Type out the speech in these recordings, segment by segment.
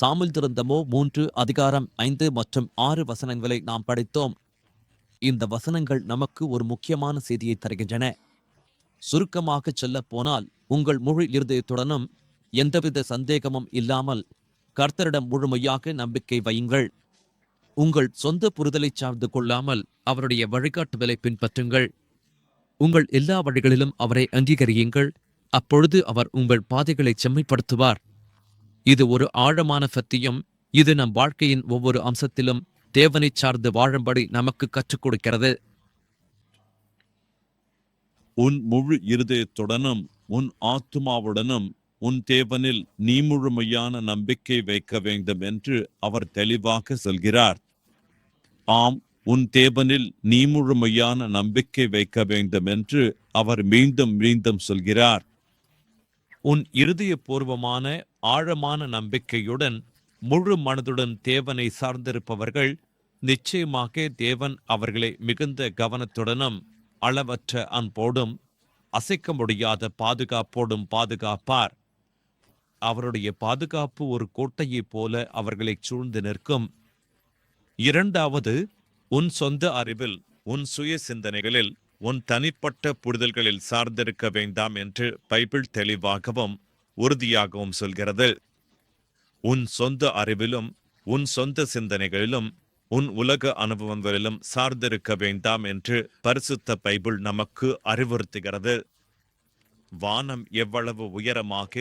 Samuel மூன்று அதிகாரம் ஐந்து மற்றும் ஆறு வசனங்களை நாம் படித்தோம். இந்த வசனங்கள் நமக்கு ஒரு முக்கியமான செய்தியை தருகின்றன. சுருக்கமாக சொல்லப் போனால் உங்கள் முழு இருதயத்துடனும் எந்தவித சந்தேகமும் இல்லாமல் கர்த்தரிடம் முழுமையாக நம்பிக்கை வையுங்கள். உங்கள் சொந்த புரிதலை சார்ந்து கொள்ளாமல் அவருடைய வழிகாட்டுதலை பின்பற்றுங்கள். உங்கள் எல்லா வழிகளிலும் அவரை அங்கீகரியுங்கள். அப்பொழுது அவர் உங்கள் பாதைகளை செம்மைப்படுத்துவார். இது ஒரு ஆழமான சத்தியம். இது நம் வாழ்க்கையின் ஒவ்வொரு அம்சத்திலும் தேவனை சார்ந்து வாழும்படி நமக்கு கற்றுக் கொடுக்கிறது. உன் முழு இருதயத்துடனும் உன் ஆத்மாவுடனும் உன் தேவனில் நீ முழுமையான நம்பிக்கை வைக்க வேண்டும் என்று அவர் தெளிவாக சொல்கிறார். ஆம் உன் தேவனில் நீ முழுமையான நம்பிக்கை வைக்க வேண்டும் என்று அவர் மீண்டும் மீண்டும் சொல்கிறார். உன் இருதயபூர்வமான ஆழமான நம்பிக்கையுடன் முழு மனதுடன் தேவனை சார்ந்திருப்பவர்கள் நிச்சயமாக தேவன் அவர்களை மிகுந்த கவனத்துடனும் அளவற்ற அன்போடும் அசைக்க முடியாத பாதுகாப்போடும் பாதுகாப்பார். அவருடைய பாதுகாப்பு ஒரு கோட்டையைப் போல அவர்களைச் சூழ்ந்து நிற்கும். இரண்டாவது உன் சொந்த அறிவில் உன் சுய சிந்தனைகளில் உன் தனிப்பட்ட புரிதல்களில் சார்ந்திருக்க வேண்டாம் என்று பைபிள் தெளிவாகவும் உறுதியாகவும் சொல்கிறது. உன் சொந்த அறிவிலும் உன் சொந்த சிந்தனைகளிலும் உன் உலக அனுபவங்களிலும் சார்ந்திருக்க வேண்டாம் என்று பரிசுத்த பைபிள் நமக்கு அறிவுறுத்துகிறது. வானம் எவ்வளவு உயரமாக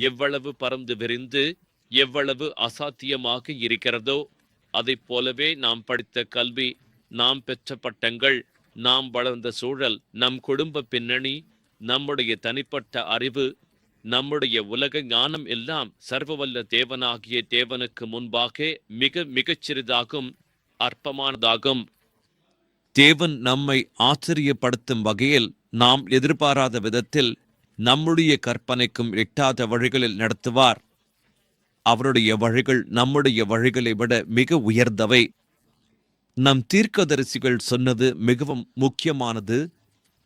எவ்வளவு பறந்து விரிந்து எவ்வளவு அசாத்தியமாக இருக்கிறதோ அதைப் போலவே நாம் படித்த கல்வி நாம் பெற்ற பட்டங்கள் நாம் வளர்ந்த சூழல் நம் குடும்ப பின்னணி நம்முடைய தனிப்பட்ட அறிவு நம்முடைய உலக ஞானம் எல்லாம் சர்வவல்ல தேவனாகிய தேவனுக்கு முன்பாக மிக மிகச் சிறிதாகும் அற்பமானதாகும். தேவன் நம்மை ஆச்சரியப்படுத்தும் வகையில் நாம் எதிர்பாராத விதத்தில் நம்முடைய கற்பனைக்கும் எட்டாத வழிகளில் நடத்துவார். அவருடைய வழிகள் நம்முடைய வழிகளை விட மிக உயர்ந்தவை. நம் தீர்க்கதரிசிகள் சொன்னது மிகவும் முக்கியமானது.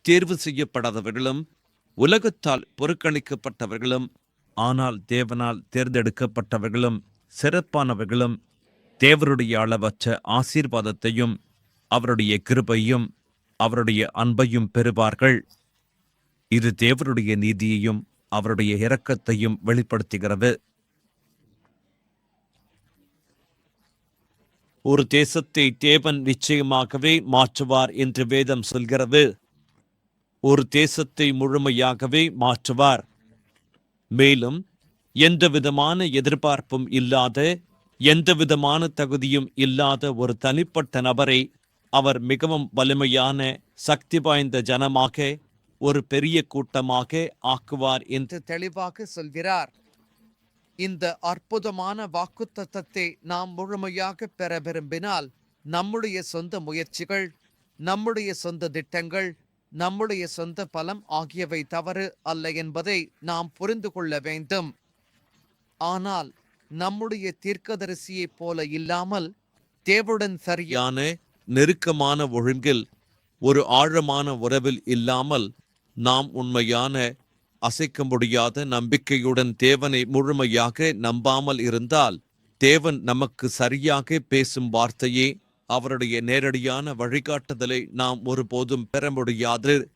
தேர்வு செய்யப்படாதவர்களும் உலகத்தால் புறக்கணிக்கப்பட்டவர்களும் ஆனால் தேவனால் தேர்ந்தெடுக்கப்பட்டவர்களும் சிறப்பானவர்களும் தேவருடைய அளவற்ற ஆசீர்வாதத்தையும் அவருடைய கிருபையும் அவருடைய அன்பையும் பெறுவார்கள். இது தேவருடைய நீதியையும் அவருடைய இரக்கத்தையும் வெளிப்படுத்துகிறது. ஒரு தேசத்தை தேவன் நிச்சயமாகவே மாற்றுவார் என்று வேதம் சொல்கிறது. ஒரு தேசத்தை முழுமையாகவே மாற்றுவார். மேலும் எந்த விதமான எதிர்பார்ப்பும் இல்லாத எந்த விதமான தகுதியும் இல்லாத ஒரு தனிப்பட்ட நபரை அவர் மிகவும் வலிமையான சக்தி வாய்ந்த ஜனமாக ஒரு பெரிய கூட்டமாக ஆக்குவார் என்று தெளிவாக சொல்கிறார். இந்த அற்புதமான வாக்குத்தத்தத்தை நாம் முழுமையாக பெற விரும்பினால் நம்முடைய சொந்த முயற்சிகள் நம்முடைய சொந்த திட்டங்கள் நம்முடைய சொந்த பலம் ஆகியவை தவறு அல்ல என்பதை நாம் புரிந்து கொள்ள வேண்டும். ஆனால் நம்முடைய தீர்க்கதரிசியைப் போல இல்லாமல் தேவுடன் சரியான நெருக்கமான ஒழுங்கில் ஒரு ஆழமான உறவில் இல்லாமல் நாம் உண்மையான அசைக்க முடியாத நம்பிக்கையுடன் தேவனை முழுமையாக நம்பாமல் இருந்தால் தேவன் நமக்கு சரியாக பேசும் வார்த்தையே அவருடைய நேரடியான வழிகாட்டுதலை நாம் ஒருபோதும் பெற முடியாது.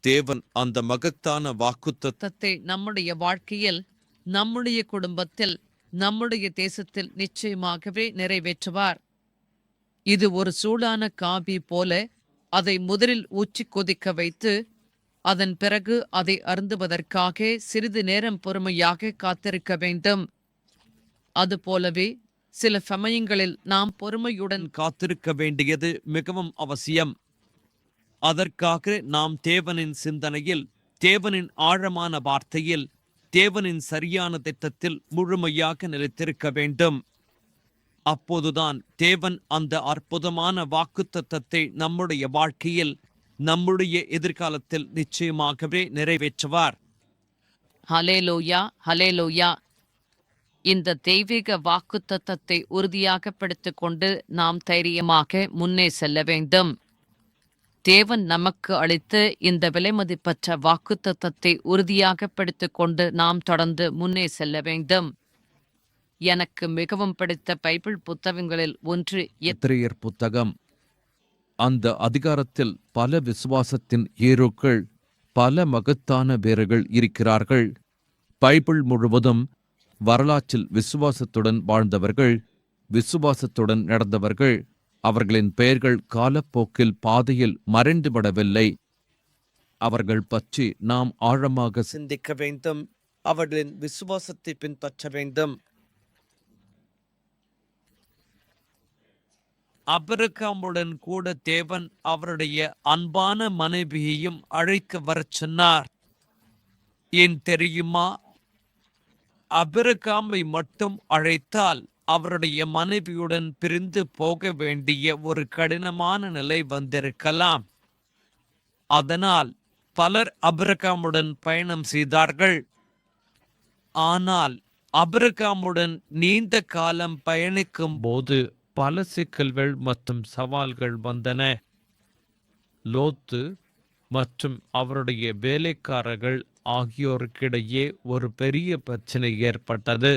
தேவன் அந்த மகத்தான வாக்குத்தத்தை நம்முடைய வாழ்க்கையில் நம்முடைய குடும்பத்தில் நம்முடைய தேசத்தில் நிச்சயமாகவே நிறைவேற்றுவார். இது ஒரு சூடான காபி போல அதை முதலில் ஊற்றி கொதிக்க வைத்து அதன் பிறகு அதை அருந்துவதற்காக சிறிது நேரம் பொறுமையாக காத்திருக்க வேண்டும். அதுபோலவே சில சமயங்களில் நாம் பொறுமையுடன் காத்திருக்க வேண்டியது மிகவும் அவசியம். அதற்காக நாம் தேவனின் சிந்தனையில் தேவனின் ஆழமான வார்த்தையில் தேவனின் சரியான திட்டத்தில் முழுமையாக நிலைத்திருக்க வேண்டும். அப்போதுதான் தேவன் அந்த அற்புதமான வாக்குத்தத்தத்தை நம்முடைய வாழ்க்கையில் நம்முடைய எதிர்காலத்தில் நிச்சயமாகவே நிறைவேற்றுவார். ஹலேலூயா ஹலேலூயா இந்த தெய்வீக வாக்குத்தத்தத்தை உறுதியாக கொண்டு நாம் தைரியமாக முன்னே செல்ல வேண்டும். தேவன் நமக்கு அளித்த இந்த விலைமதிப்பற்ற வாக்குத்தத்தத்தை உறுதியாக கொண்டு நாம் தொடர்ந்து முன்னே செல்ல வேண்டும். எனக்கு மிகவும் பிடித்த பைபிள் புத்தகங்களில் ஒன்று எத்- எத்திரையர் புத்தகம். அந்த அதிகாரத்தில் பல விசுவாசத்தின் ஏரோக்கள் பல மகத்தான வீரர்கள் இருக்கிறார்கள். பைபிள் முழுவதும் வரலாற்றில் விசுவாசத்துடன் வாழ்ந்தவர்கள் விசுவாசத்துடன் நடந்தவர்கள் அவர்களின் பெயர்கள் காலப்போக்கில் பாதையில் மறைந்துவிடவில்லை. அவர்கள் பற்றி நாம் ஆழமாக சிந்திக்க வேண்டும். அவர்களின் விசுவாசத்தை பின்பற்ற வேண்டும். அபிரகாமுடன் கூட தேவன் அவருடைய அன்பான மனைவியையும் அழைக்க வரச் சொன்னார். ஏன் தெரியுமா? அபிரகாமை மட்டும் அழைத்தால் அவருடைய மனைவியுடன் பிரிந்து போக வேண்டிய ஒரு கடினமான நிலை வந்திருக்கலாம். அதனால் பலர் அபிரகாமுடன் பயணம் செய்தார்கள். ஆனால் அபிரகாமுடன் நீண்ட காலம் பயணிக்கும் போது பல சிக்கல்கள் மற்றும் சவால்கள் வந்தன. லோத்து மற்றும் அவருடைய வேலைக்காரர்கள் ஆகியோருக்கிடையே ஒரு பெரிய பிரச்சனை ஏற்பட்டது.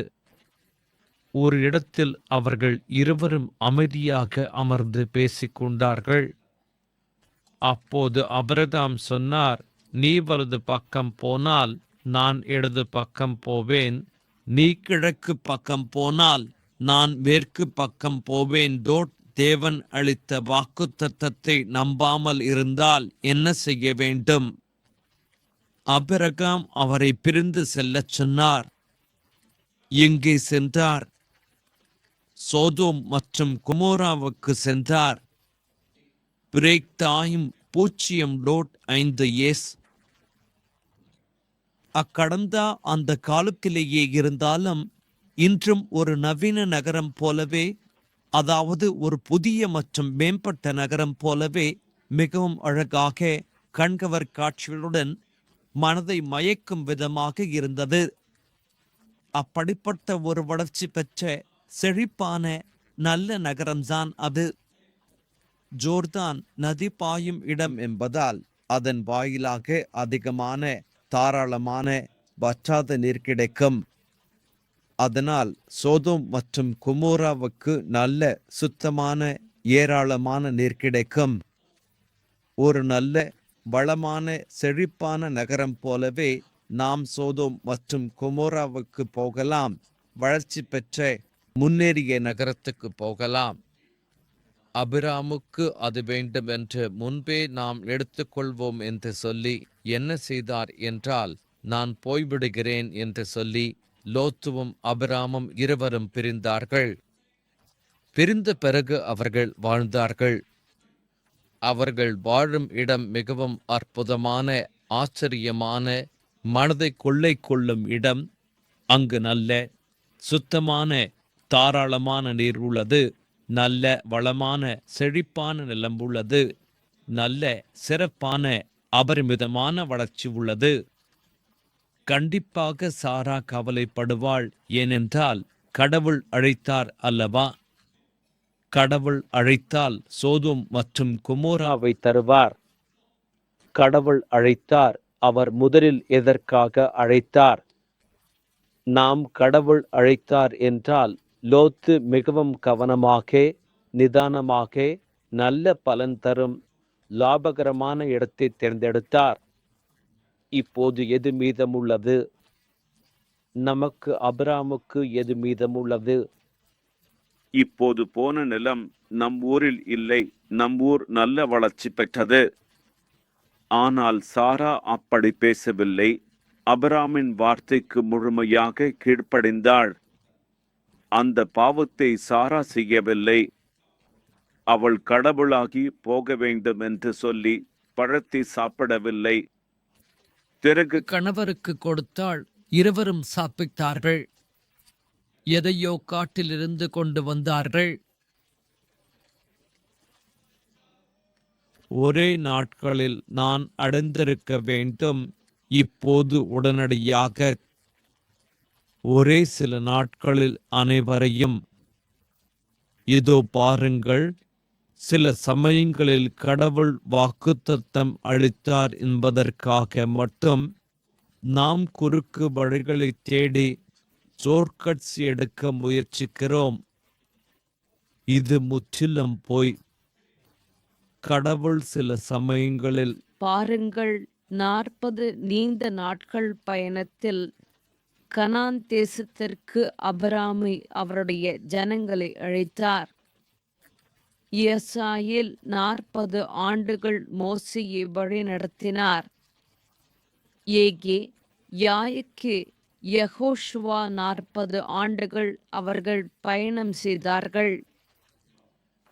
ஒரு இடத்தில் அவர்கள் இருவரும் அமைதியாக அமர்ந்து பேசிக்கொண்டார்கள். அப்போது அபிரகாம் சொன்னார் நீ வலது பக்கம் போனால் நான் இடது பக்கம் போவேன். நீ கிழக்கு பக்கம் போனால் நான் மேற்கு பக்கம் போவேன். டோட் தேவன் அளித்த வாக்கு தத்தத்தை நம்பாமல் இருந்தால் என்ன செய்ய வேண்டும்? அபிரகாம் அவரை பிரிந்து செல்லச் சொன்னார். எங்கே சென்றார். சோதோம் மற்றும் குமோராவுக்கு சென்றார். பிரேக் தாயும் பூஜ்ஜியம் லோட் ஐந்து ஏஸ். அக்கடந்த அந்த காலத்திலேயே இருந்தாலும் இன்றும் ஒரு நவீன நகரம் போலவே அதாவது ஒரு புதிய மற்றும் மேம்பட்ட நகரம் போலவே மிகவும் அழகாக கண்கவர் காட்சிகளுடன் மனதை மயக்கும் விதமாக இருந்தது. அப்படிப்பட்ட ஒரு வளர்ச்சி பெற்ற செழிப்பான நல்ல நகரம்தான் அது. ஜோர்தான் நதி பாயும் இடம் என்பதால் அதன் வாயிலாக அதிகமான தாராளமான வற்றாத நீர் கிடைக்கும். அதனால் சோதோம் மற்றும் குமோராவுக்கு நல்ல சுத்தமான ஏராளமான நீர் கிடைக்கும். ஒரு நல்ல வளமான செழிப்பான நகரம் போலவே நாம் சோதோம் மற்றும் கொமோராவுக்கு போகலாம். வளர்ச்சி பெற்ற முன்னேறிய நகரத்துக்கு போகலாம். அபிராமுக்கு அது வேண்டும் என்று முன்பே நாம் எடுத்துக்கொள்வோம் என்று சொல்லி என்ன செய்தார் என்றால் நான் போய்விடுகிறேன் என்று சொல்லி லோத்துவும் அபிராமும் இருவரும் பிரிந்தார்கள். பிரிந்த பிறகு அவர்கள் வாழ்ந்தார்கள். அவர்கள் வாழும் இடம் மிகவும் அற்புதமான ஆச்சரியமான மனதை கொள்ளை கொள்ளும் இடம். அங்கு நல்ல சுத்தமான தாராளமான நீர் உள்ளது. நல்ல வளமான செழிப்பான நிலம் உள்ளது. நல்ல சிறப்பான அபரிமிதமான வளர்ச்சி உள்ளது. கண்டிப்பாக சாரா கவலைப்படுவாள். ஏனென்றால் கடவுள் அழைத்தார் அல்லவா? கடவுள் அழைத்தால் சோதும் மற்றும் குமோராவை தருவார். கடவுள் அழைத்தார் அவர் முதலில் எதற்காக அழைத்தார்? நாம் கடவுள் அழைத்தார் என்றால் லோத்து மிகவும் கவனமாக நிதானமாக நல்ல பலன் தரும் லாபகரமான இடத்தை தேர்ந்தெடுத்தார். இப்போது எது மீதமுள்ளது? நமக்கு அபிராமுக்கு எது மீதமுள்ளது? இப்போது போன நிலம் நம் ஊரில் இல்லை. நம் ஊர் நல்ல வளர்ச்சி பெற்றது. ஆனால் சாரா அப்படி பேசவில்லை. அபராமின் வார்த்தைக்கு முழுமையாக கீழ்ப்படிந்தாள். அந்த பாவத்தை சாரா செய்யவில்லை. அவள் கடவுளாகி போக வேண்டும் என்று சொல்லி பழத்தை சாப்பிடவில்லை. பிறகு கணவருக்கு கொடுத்தாள். இருவரும் சாப்பிட்டார்கள். எதையோ காட்டிலிருந்து கொண்டு வந்தார்கள். ஒரே நாட்களில் நான் அடைந்திருக்க வேண்டும். இப்போது உடனடியாக. ஒரே சில நாட்களில் அனைவரையும். இதோ பாருங்கள் சில சமயங்களில் கடவுள் வாக்குத்தத்தம் அளித்தார் என்பதற்காக மட்டும். நாம் குறுக்கு வழிகளை தேடி ஷோர்ட்கட்ஸ் எடுக்க முயற்சிக்கிறோம். இது முற்றிலும் போய் கடவுள் சில சமயங்களில் பாருங்கள் நாற்பது நீண்ட நாட்கள் பயணத்தில் கனான் தேசத்திற்கு அபராமி அவருடைய ஜனங்களை அழைத்தார். இயசாயில் நாற்பது ஆண்டுகள் மோசியை வழி நடத்தினார் ஏகே யாய்க்கு யகோஷுவா நாற்பது ஆண்டுகள் அவர்கள் பயணம் செய்தார்கள்.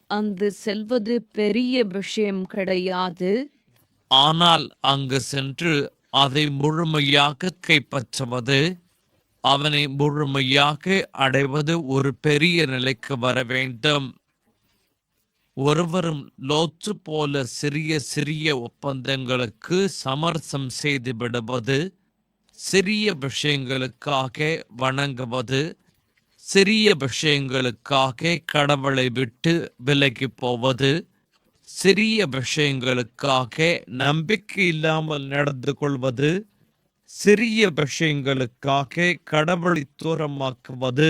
அங்கு செல்வது பெரிய விஷயம் கிடையாது. ஆனால் அங்கு சென்று அதை முழுமையாக கைப்பற்றுவது அவனை முழுமையாக அடைவது ஒரு பெரிய நிலைக்கு வர வேண்டும். ஒருவரும் லோத்து போல சிறிய சிறிய ஒப்பந்தங்களுக்கு சமரசம் செய்து விடுவது சிறிய விஷயங்களுக்காக வணங்குவது சிறிய விஷயங்களுக்காக கடவுளை விட்டு விலகி போவது சிறிய விஷயங்களுக்காக நம்பிக்கை இல்லாமல் நடந்து கொள்வது சிறிய விஷயங்களுக்காக கடவுளை தூரமாக்குவது.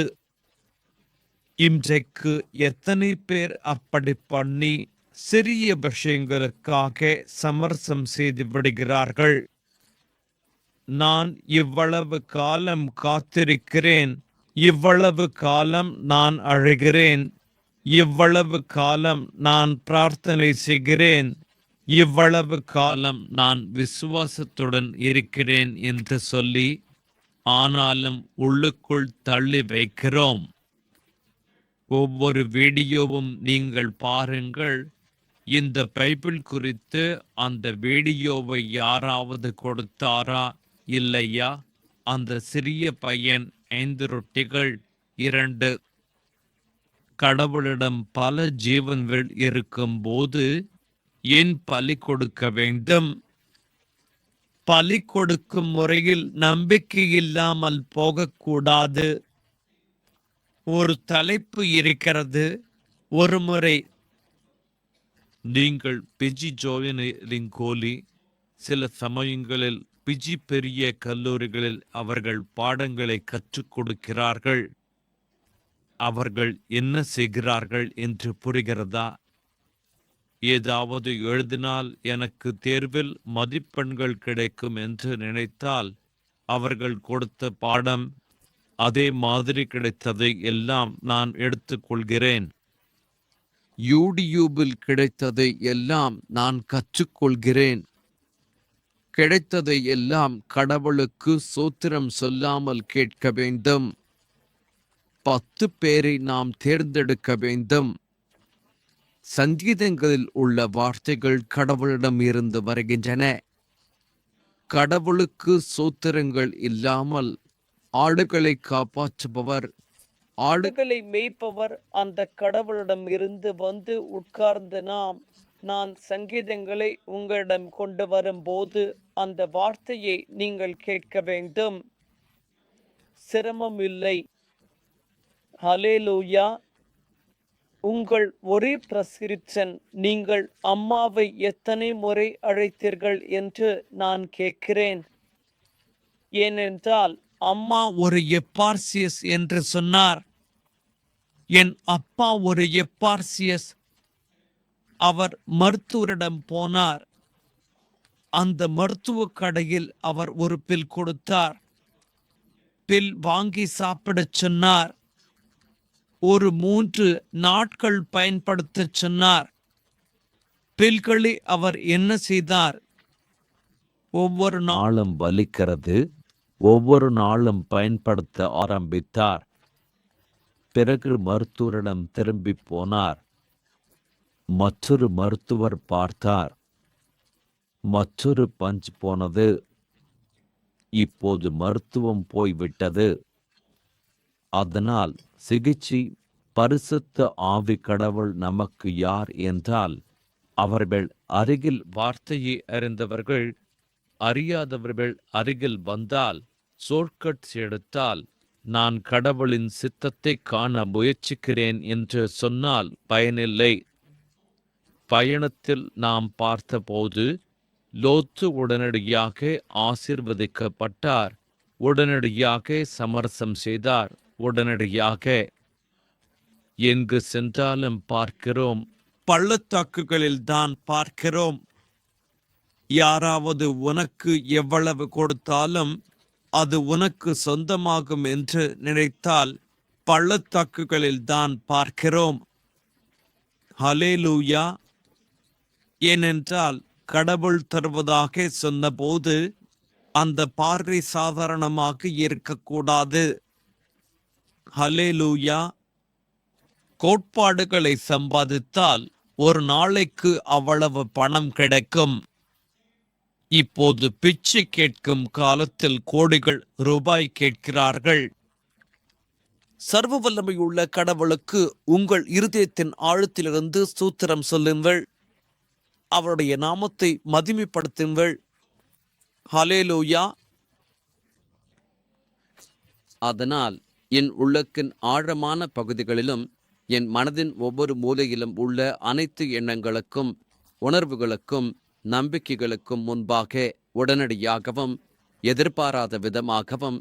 இன்றைக்கு எத்தனை பேர் அப்படி பண்ணி சிறிய விஷயங்களுக்காக சமரசம் செய்து விடுகிறார்கள்? நான் இவ்வளவு காலம் காத்திருக்கிறேன். இவ்வளவு காலம் நான் அழுகிறேன். இவ்வளவு காலம் நான் பிரார்த்தனை செய்கிறேன். இவ்வளவு காலம் நான் விசுவாசத்துடன் இருக்கிறேன் என்று சொல்லி ஆனாலும் உள்ளுக்குள் தள்ளி வைக்கிறோம். ஒவ்வொரு வீடியோவும் நீங்கள் பாருங்கள். இந்த பைபிள் குறித்து அந்த வீடியோவை யாராவது கொடுத்தாரா? இல்லையா? அந்த சிறிய பையன் ஐந்து ரொட்டிகள் இரண்டு கடவுளிடம் பல ஜீவன்கள் இருக்கும் போது ஏன் பலி கொடுக்க வேண்டும்? பலி கொடுக்கும் முறையில் நம்பிக்கை இல்லாமல் போகக்கூடாது. ஒரு தலைப்பு இருக்கிறது. ஒரு முறை நீங்கள் பிஜி ஜோயினின் கோலி சில சமயங்களில் பிஜி பெரிய கல்லூரிகளில் அவர்கள் பாடங்களை கற்றுக் கொடுக்கிறார்கள். அவர்கள் என்ன செய்கிறார்கள் என்று புரிகிறதா? ஏதாவது எழுதினால் எனக்கு தேர்வில் மதிப்பெண்கள் கிடைக்கும் என்று நினைத்தால் அவர்கள் கொடுத்த பாடம் அதே மாதிரி கிடைத்ததை எல்லாம் நான் எடுத்துக்கொள்கிறேன். யூடியூபில் கிடைத்ததை எல்லாம் நான் கற்றுக்கொள்கிறேன். கிடைத்ததை எல்லாம் கடவுளுக்கு சூத்திரம் சொல்லாமல் கேட்க வேண்டும். பத்து பேரை நாம் தேர்ந்தெடுக்க வேண்டும். சங்கீதங்களில் உள்ள வார்த்தைகள் கடவுளிடம் இருந்து வருகின்றன. கடவுளுக்கு சூத்திரங்கள் இல்லாமல் ஆடுகளை காப்பாற்றுபவர் ஆடுகளை மேய்ப்பவர் அந்த கடவுளிடம் இருந்து வந்து உட்கார்ந்து நாம் நான் சங்கீதங்களை உங்களிடம் கொண்டு வரும்போது அந்த வார்த்தையை நீங்கள் கேட்க வேண்டும். சிரமம் இல்லை. ஹலேலூயா உங்கள் ஒரே பிரசிரிச்சன் நீங்கள் அம்மாவை எத்தனை முறை அழைத்தீர்கள் என்று நான் கேட்கிறேன். ஏனென்றால் அம்மா ஒரு எப்பார்சியஸ் என்று சொன்னார். என் அப்பா ஒரு எப்பார்சியஸ் அவர் மருத்துவரிடம் போனார். அந்த மருத்துவ கடையில் அவர் ஒரு பில் கொடுத்தார். பில் வாங்கி சாப்பிடச் சொன்னார். ஒரு மூன்று நாட்கள் பயன்படுத்தச் சொன்னார். பில்களை அவர் என்ன செய்தார்? ஒவ்வொரு நாளும் வலிக்கிறது. ஒவ்வொரு நாளும் பயன்படுத்த ஆரம்பித்தார். பிறகு மருத்துவரிடம் திரும்பி போனார். மற்றொரு மருத்துவர் பார்த்தார். மற்றொரு பஞ்ச் போனது. இப்போது மருத்துவம் போய்விட்டது. அதனால் சிகிச்சை பரிசுத்த ஆவி கடவுள் நமக்கு யார் என்றால் அவர்கள் அருகில் வார்த்தையை அறிந்தவர்கள் அறியாதவர்கள் அருகில் வந்தால் ஷோர்ட்கட்ஸ் எடுத்தால் நான் கடவுளின் சித்தத்தை காண முயற்சிக்கிறேன் என்று சொன்னால் பயனில்லை. பயணத்தில் நாம் பார்த்தபோது லோத்து உடனடியாக ஆசிர்வதிக்கப்பட்டார். உடனடியாக சமரசம் செய்தார். உடனடியாக எங்கு சென்றாலும் பார்க்கிறோம். பள்ளத்தாக்குகளில் தான் பார்க்கிறோம். யாராவது உனக்கு எவ்வளவு கொடுத்தாலும் அது உனக்கு சொந்தமாகும் என்று நினைத்தால் பள்ளத்தாக்குகளில் தான் பார்க்கிறோம். ஹலேலூயா ஏனென்றால் கடவுள் தருவதாக சொன்னபோது அந்த பார்வை சாதாரணமாக இருக்கக்கூடாது. ஹலேலூயா கோட்பாடுகளை சம்பாதித்தால் ஒரு நாளைக்கு அவ்வளவு பணம் கிடைக்கும். இப்போது பிச்சை கேட்கும் காலத்தில் கோடிகள் ரூபாய் கேட்கிறார்கள். சர்வ வல்லமையுள்ள கடவுளுக்கு உங்கள் இருதயத்தின் ஆழத்திலிருந்து சூத்திரம் சொல்லுங்கள். அவருடைய நாமத்தை மதிமைப்படுத்துங்கள் ஹலேலோயா அதனால் என் உள்ளக்கின் ஆழமான பகுதிகளிலும் என் மனதின் ஒவ்வொரு மூலையிலும் உள்ள அனைத்து எண்ணங்களுக்கும் உணர்வுகளுக்கும் நம்பிக்கைகளுக்கும் முன்பாக உடனடியாகவும் எதிர்பாராத விதமாகவும்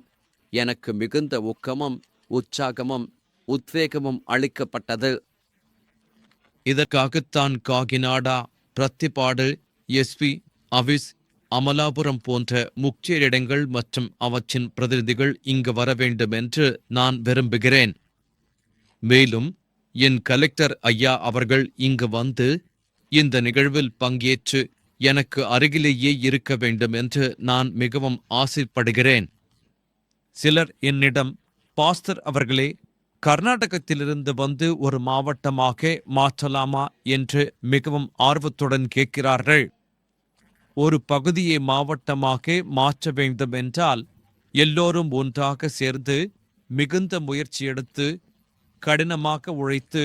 எனக்கு மிகுந்த ஊக்கமும் உற்சாகமும் உத்வேகமும் அளிக்கப்பட்டது. இதற்காகத்தான் காகிநாடா பிரத்திபாடு எஸ்பி அவிஸ் அமலாபுரம் போன்ற முக்கிய இடங்கள் மற்றும் அவற்றின் பிரதிநிதிகள் இங்கு வர வேண்டும் என்று நான் விரும்புகிறேன். மேலும் என் கலெக்டர் ஐயா அவர்கள் இங்கு வந்து இந்த நிகழ்வில் பங்கேற்று எனக்கு அருகிலேயே இருக்க வேண்டும் என்று நான் மிகவும் ஆசைப்படுகிறேன். சிலர் என்னிடம் பாஸ்டர் அவர்களே கர்நாடகத்திலிருந்து வந்து ஒரு மாவட்டமாக மாற்றலாமா என்று மிகவும் ஆர்வத்துடன் கேட்கிறார்கள். ஒரு பகுதியை மாவட்டமாக மாற்ற வேண்டும் என்றால் எல்லோரும் ஒன்றாக சேர்ந்து மிகுந்த முயற்சி எடுத்து கடினமாக உழைத்து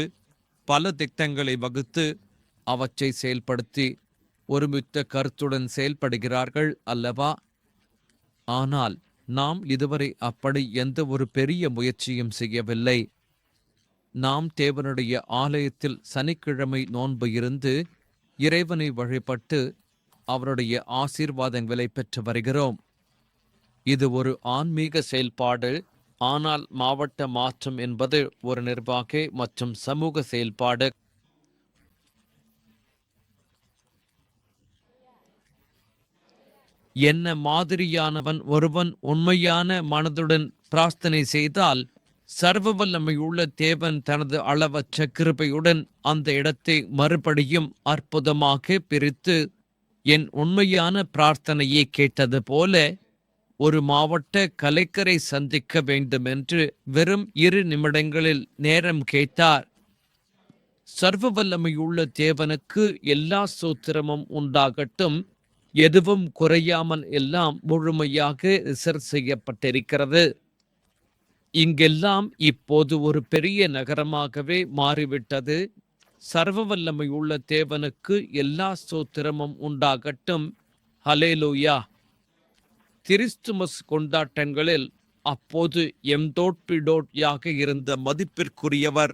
பல திட்டங்களை வகுத்து அவற்றை செயல்படுத்தி ஒருமித்த கருத்துடன் செயல்படுகிறார்கள் அல்லவா? ஆனால் நாம் இதுவரை அப்படி எந்த ஒரு பெரிய முயற்சியும் செய்யவில்லை. நாம் தேவனுடைய ஆலயத்தில் சனிக்கிழமை நோன்பு இருந்து இறைவனை வழிபட்டு அவருடைய ஆசீர்வாதங்களை பெற்று வருகிறோம். இது ஒரு ஆன்மீக செயல்பாடு ஆனால் மாவட்ட மாற்றம் என்பது ஒரு நிர்வாக மற்றும் சமூக செயல்பாடு. என்ன மாதிரியானவன் ஒருவன் உண்மையான மனதுடன் பிரார்த்தனை செய்தால் சர்வ வல்லமையுள்ள தேவன் தனது அளவற்ற கிருபையுடன் அந்த இடத்தை மறுபடியும் அற்புதமாக பிரித்து என் உண்மையான பிரார்த்தனையை கேட்டது போல ஒரு மாவட்ட கலைக்கரை சந்திக்க வேண்டும் என்று வெறும் இரு நிமிடங்களில் நேரம் கேட்டார். சர்வ வல்லமையுள்ள தேவனுக்கு எல்லா சூத்திரமும் உண்டாகட்டும். எதுவும் குறையாமல் எல்லாம் முழுமையாக ரிசர்வ் செய்யப்பட்டிருக்கிறது. இங்கெல்லாம் இப்போது ஒரு பெரிய நகரமாகவே மாறிவிட்டது. சர்வ வல்லமையுள்ள தேவனுக்கு எல்லா சோத்திரமும் உண்டாகட்டும். ஹலேலூயா கிறிஸ்துமஸ் கொண்டாட்டங்களில் அப்போது எம்தோட்பிடோட்யாக இருந்த மதிப்பிற்குரியவர்.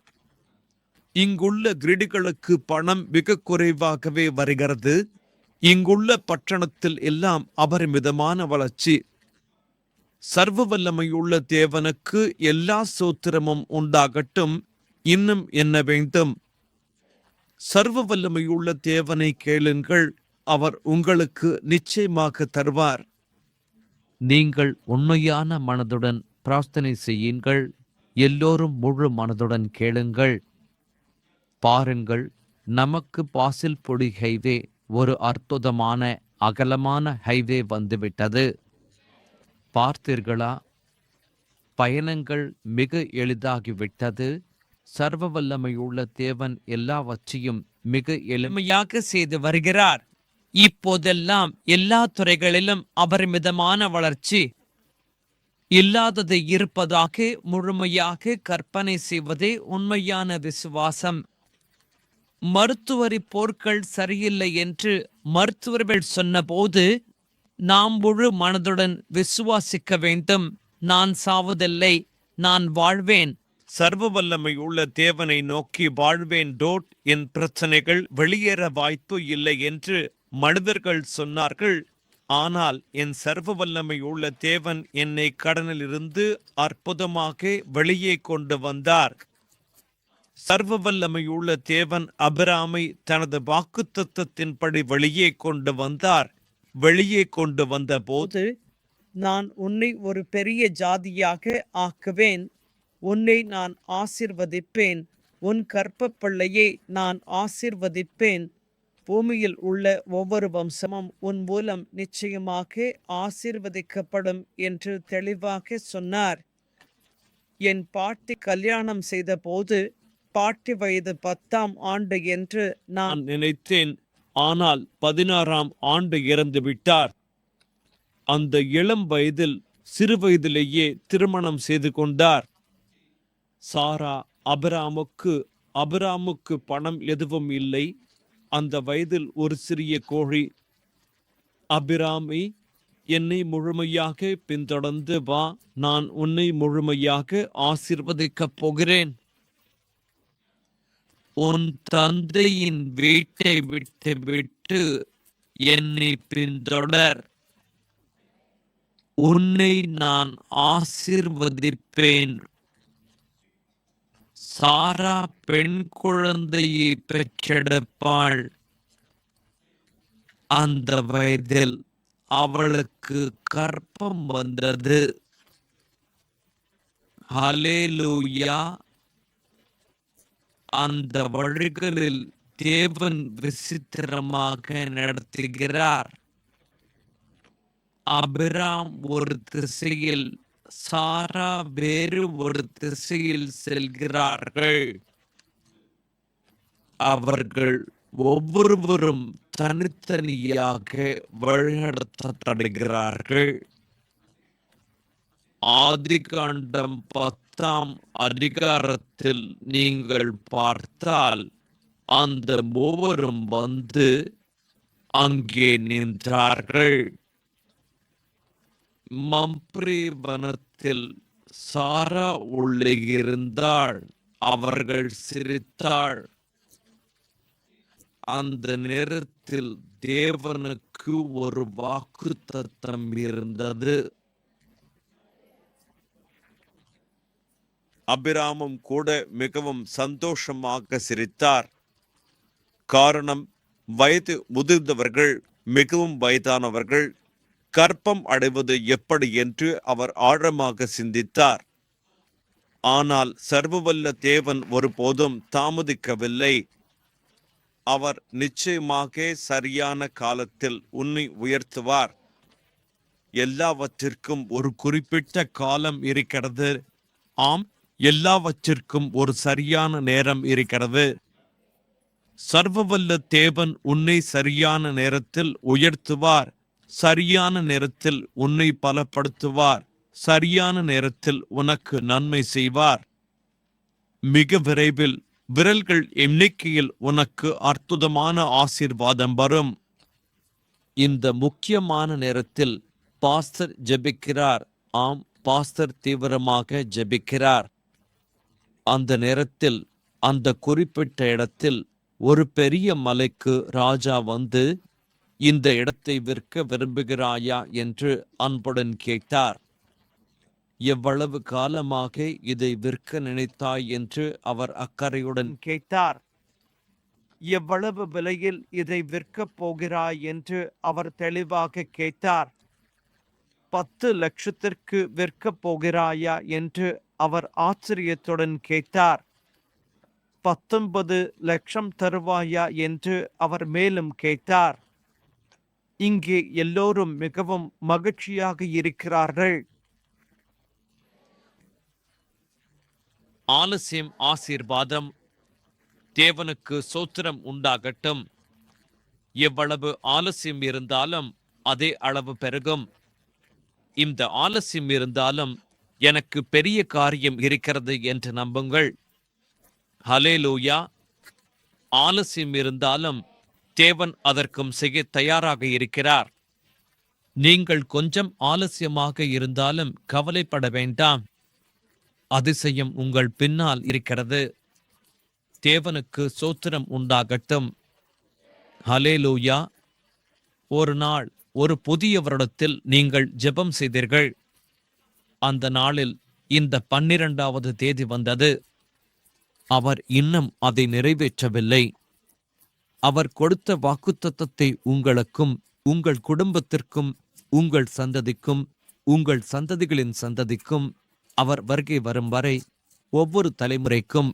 இங்குள்ள கிரிடுகளுக்கு பணம் மிக குறைவாகவே வருகிறது. இங்குள்ள பட்டணத்தில் எல்லாம் அபரிமிதமான வளர்ச்சி. சர்வ வல்லமையுள்ள தேவனுக்கு எல்லா சோத்திரமும் உண்டாகட்டும். இன்னும் என்ன வேண்டும்? சர்வ வல்லமையுள்ள தேவனை கேளுங்கள் அவர் உங்களுக்கு நிச்சயமாக தருவார். நீங்கள் உண்மையான மனதுடன் பிரார்த்தனை செய்யுங்கள் எல்லோரும் முழு மனதுடன் கேளுங்கள். பாருங்கள் நமக்கு பாசில் பொடி ஹைவே ஒரு அற்புதமான அகலமான ஹைவே வந்துவிட்டது. பார்த்தீர்களா? பயணங்கள் மிக எளிதாகிவிட்டது. சர்வ வல்லமையுள்ள தேவன் எல்லாவற்றையும் மிக எளிமையாக செய்து வருகிறார். இப்போதெல்லாம் எல்லா துறைகளிலும் அபரிமிதமான வளர்ச்சி இல்லாதது இருப்பதாக முழுமையாக கற்பனை செய்வதே உண்மையான விசுவாசம். மருத்துவரி போர்கள் சரியில்லை என்று மருத்துவர்கள் சொன்னபோது நாம் முழு மனதுடன் விசுவாசிக்க வேண்டும். நான் சாவதில்லை. நான் வாழ்வேன். சர்வ வல்லமை உள்ள தேவனை நோக்கி வாழ்வேன் டோட். என் பிரச்சனைகள் வெளியேற வாய்ப்பு இல்லை என்று மனிதர்கள் சொன்னார்கள். ஆனால் என் சர்வ வல்லமை உள்ள தேவன் என்னை கடனிலிருந்து அற்புதமாக வெளியே கொண்டு வந்தார். சர்வ வல்லமையுள்ள தேவன் அபிராமை தனது வாக்குத்தத்தத்தின்படி வெளியே கொண்டு வந்தார். வெளியே கொண்டு வந்த போது போது நான் உன்னை ஒரு பெரிய ஜாதியாக ஆக்குவேன். உன்னை நான் ஆசிர்வதிப்பேன். உன் கற்ப பிள்ளையை நான் ஆசிர்வதிப்பேன். பூமியில் உள்ள ஒவ்வொரு வம்சமும் உன் மூலம் நிச்சயமாக ஆசிர்வதிக்கப்படும் என்று தெளிவாக சொன்னார். என் பாட்டி கல்யாணம் செய்த போது பாட்டி வயது பத்தாம் ஆண்டு என்று நான் நினைத்தேன். ஆனால் பதினாறாம் ஆண்டு இறந்து விட்டார். அந்த இளம் வயதில் சிறு வயதிலேயே திருமணம் செய்து கொண்டார். சாரா அபிராமுக்கு அபிராமுக்கு பணம் எதுவும் இல்லை. அந்த வயதில் ஒரு சிறிய கோழி. அபிராமி என்னை முழுமையாக பின்தொடர்ந்து வா. நான் உன்னை முழுமையாக ஆசிர்வதிக்கப் போகிறேன். உன் தந்தையின் வீட்டை விட்டு விட்டு என்னை பின்தொடர். உன்னை நான் ஆசிர்வதிப்பேன். சாரா பெண் குழந்தையை பெற்றெடுப்பாள். அந்த வயதில் அவளுக்கு கற்பம் வந்தது. ஹalleluya. அந்த வழிகளில் தேவன் விசித்திரமாக நடத்துகிறார். அபிராம் ஒரு திசையில் சாரா வேறு ஒரு திசையில் செல்கிறார்கள். அவர்கள் ஒவ்வொருவரும் தனித்தனியாக வழிநடத்தப்படுகிறார்கள். ஆதிகாண்டம் பத்தாம் அதிகாரத்தில் நீங்கள் பார்த்தால் அந்த மூவரும் வந்து அங்கே நின்றார்கள். மம்ப்ரி வனத்தில் சாரா உள்ளே இருந்தாள். அவர்கள் சிரித்தாள். அந்த நேரத்தில் தேவனுக்கு ஒரு வாக்கு தத்தம் இருந்தது. அபிராமும் கூட மிகவும் சந்தோஷமாக சிரித்தார். காரணம் வயது முதிர்ந்தவர்கள் மிகவும் வயதானவர்கள் கற்பம் அடைவது எப்படி என்று அவர் ஆழமாக சிந்தித்தார். ஆனால் சர்வவல்ல தேவன் ஒருபோதும் தாமதிக்கவில்லை. அவர் நிச்சயமாக சரியான காலத்தில் உன்னை உயர்த்துவார். எல்லாவற்றிற்கும் ஒரு குறிப்பிட்ட காலம் இருக்கிறது. ஆம் எல்லாவற்றிற்கும் ஒரு சரியான நேரம் இருக்கிறது. சர்வவல்ல தேவன் உன்னை சரியான நேரத்தில் உயர்த்துவார். சரியான நேரத்தில் உன்னை பலப்படுத்துவார். சரியான நேரத்தில் உனக்கு நன்மை செய்வார். மிக விரைவில் விரல்கள் எண்ணிக்கையில் உனக்கு அற்புதமான ஆசீர்வாதம் வரும். இந்த முக்கியமான நேரத்தில் பாஸ்தர் ஜெபிக்கிறார். ஆம் பாஸ்தர் தீவிரமாக ஜெபிக்கிறார். அந்த நேரத்தில் அந்த குறிப்பிட்ட இடத்தில் ஒரு பெரிய மலைக்கு ராஜா வந்து இந்த இடத்தை விற்க விரும்புகிறாயா? என்று அன்புடன் கேட்டார். எவ்வளவு காலமாக இதை விற்க நினைத்தாய்? என்று அவர் அக்கறையுடன் கேட்டார். எவ்வளவு விலையில் இதை விற்கப் போகிறாய்? என்று அவர் தெளிவாக கேட்டார். பத்து லட்சத்திற்கு விற்கப் போகிறாயா? என்று அவர் ஆச்சரியத்துடன் கேட்டார். பத்தொன்பது லட்சம் தருவாயா என்று அவர் மேலும் கேட்டார். இங்கே எல்லோரும் மிகவும் மகிழ்ச்சியாக இருக்கிறார்கள். ஆலசியம் ஆசீர்வாதம். தேவனுக்கு சோத்திரம் உண்டாகட்டும். எவ்வளவு ஆலசியம் இருந்தாலும் அதே அளவு பெருகும். இந்த ஆலசியம் இருந்தாலும் எனக்கு பெரிய காரியம் இருக்கிறது என்று நம்புங்கள். ஹலேலூயா ஆலசியம் இருந்தாலும் தேவன் அதற்கும் செய்ய தயாராக இருக்கிறார். நீங்கள் கொஞ்சம் ஆலசியமாக இருந்தாலும் கவலைப்பட வேண்டாம். அதிசயம் உங்கள் பின்னால் இருக்கிறது. தேவனுக்கு சோத்திரம் உண்டாகட்டும். ஹலேலூயா ஒரு நாள் ஒரு புதிய வருடத்தில் நீங்கள் ஜெபம் செய்தீர்கள். அந்த நாளில் இந்த பன்னிரண்டாவது தேதி வந்தது. அவர் இன்னும் அதை நிறைவேற்றவில்லை. அவர் கொடுத்த வாக்குத்தத்தத்தை உங்களுக்கும் உங்கள் குடும்பத்திற்கும் உங்கள் சந்ததிக்கும் உங்கள் சந்ததிகளின் சந்ததிக்கும் அவர் வருகை வரும் வரை ஒவ்வொரு தலைமுறைக்கும்